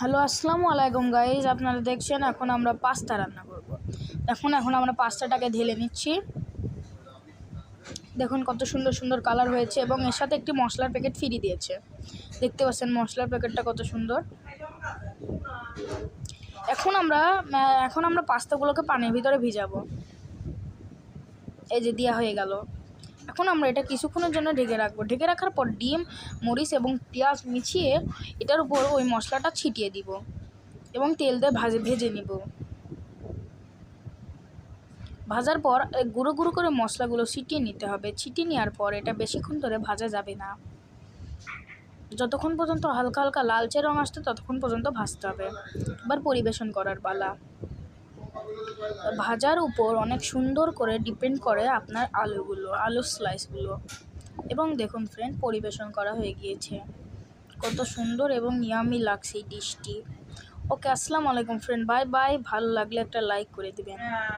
Hello, আসসালামু আলাইকুম guys আপনারা দেখছেন এখন আমরা পাস্তা রান্না করব। এখন এখন আমরা পাস্তাটাকে ঢেলে নিচ্ছি। দেখুন কত সুন্দর সুন্দর কালার হয়েছে এবং এর সাথে একটি মশলার প্যাকেট ফ্রি দিয়েছে। দেখতে পাচ্ছেন মশলার প্যাকেটটা কত সুন্দর। এখন আমরা এখন আমরা পাস্তাগুলোকে পানির ভিতরে ভিজাবো। এই যে দেওয়া হয়ে গেল। এখন আমরা এটা কিছুক্ষণের জন্য ঢেকে রাখব। ঢেকে রাখার পর ডিম, মরিচ এবং পেঁয়াজ মিশিয়ে এটার উপর ওই মশলাটা ছিটিয়ে দিব এবং তেল দিয়ে ভাজে, ভেজে নিব। ভাজার পর গুঁড়ো গুঁড়ো করে মশলাগুলো ছিটিয়ে নিতে হবে। ছিটিয়ে নেওয়ার পর এটা বেশিক্ষণ ধরে ভাজা যাবে না। যতক্ষণ পর্যন্ত হালকা হালকা লালচে রং আসতে ততক্ষণ পর্যন্ত ভাজতে হবে। এবার পরিবেশন করার পালা। ভাজার উপর অনেক সুন্দর করে ডিপেন্ড করে আপনার আলুগুলো, আলুর স্লাইসগুলো এবং দেখুন ফ্রেন্ড পরিবেশন করা হয়ে গিয়েছে। কত সুন্দর এবং ইয়ামি লাগছে এই ডিশটি ওকে আসসালামু আলাইকুম ফ্রেন্ড বাই বাই ভালো লাগলে একটা লাইক করে দিবেন।